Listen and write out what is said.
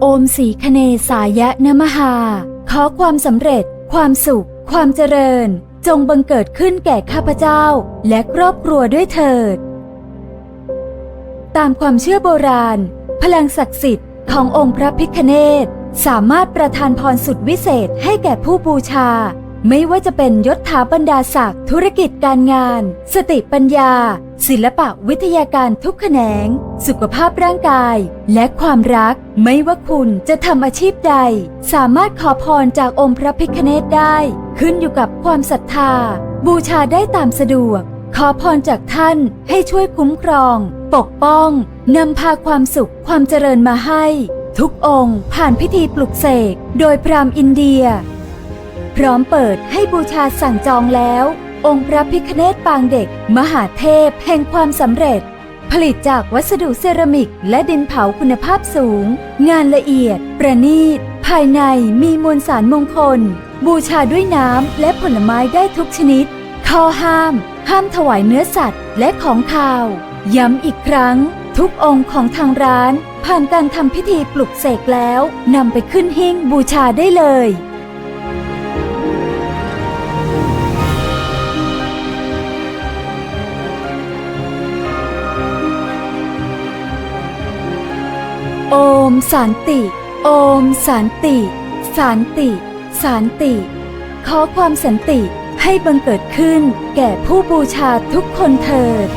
โอมสีคเนสายะนมหา ขอความสำเร็จ ความสุข ความเจริญ จงบังเกิดขึ้นแก่ข้าพเจ้า และครอบครัวด้วยเถิด ตามความเชื่อโบราณ พลังศักดิ์สิทธิ์ขององค์พระพิคเนตสามารถประทานพรสุดวิเศษให้แก่ผู้บูชา ไม่ว่าจะเป็นยศถาบรรดาศักดิ์ธุรกิจการงาน สติปัญญา ศิลปะวิทยาการทุกแขนง สุขภาพร่างกาย และความรัก ไม่ว่าคุณจะทำอาชีพใด สามารถขอพรจากองค์พระพิคเนตได้ ขึ้นอยู่กับความศรัทธา บูชาได้ตามสะดวก ขอพรจากท่านให้ช่วยคุ้มครอง ปกป้องนำพาความสุขความเจริญมาให้ ทุกองค์ผ่านพิธีปลุกเสกโดยพราหมณ์อินเดีย พร้อมเปิดให้บูชาสั่งจองแล้ว องค์พระพิคเนตปางเด็ก มหาเทพแห่งความสำเร็จ ผลิตจากวัสดุเซรามิก และดินเผาคุณภาพสูง งานละเอียด ประณีต ภายในมีมวลสารมงคล บูชาด้วยน้ำและผลไม้ได้ทุกชนิด ข้อห้าม ห้ามถวายเนื้อสัตว์และของคาว ย้ำอีกครั้ง ทุกองค์ของทางร้าน ผ่านการทำพิธีปลุกเสกแล้วนำไปขึ้นหิ้งบูชาได้เลย มสันติ โอมสันติ สันติ สันติ ขอความสันติให้บังเกิดขึ้นแก่ผู้บูชาทุกคนเถิด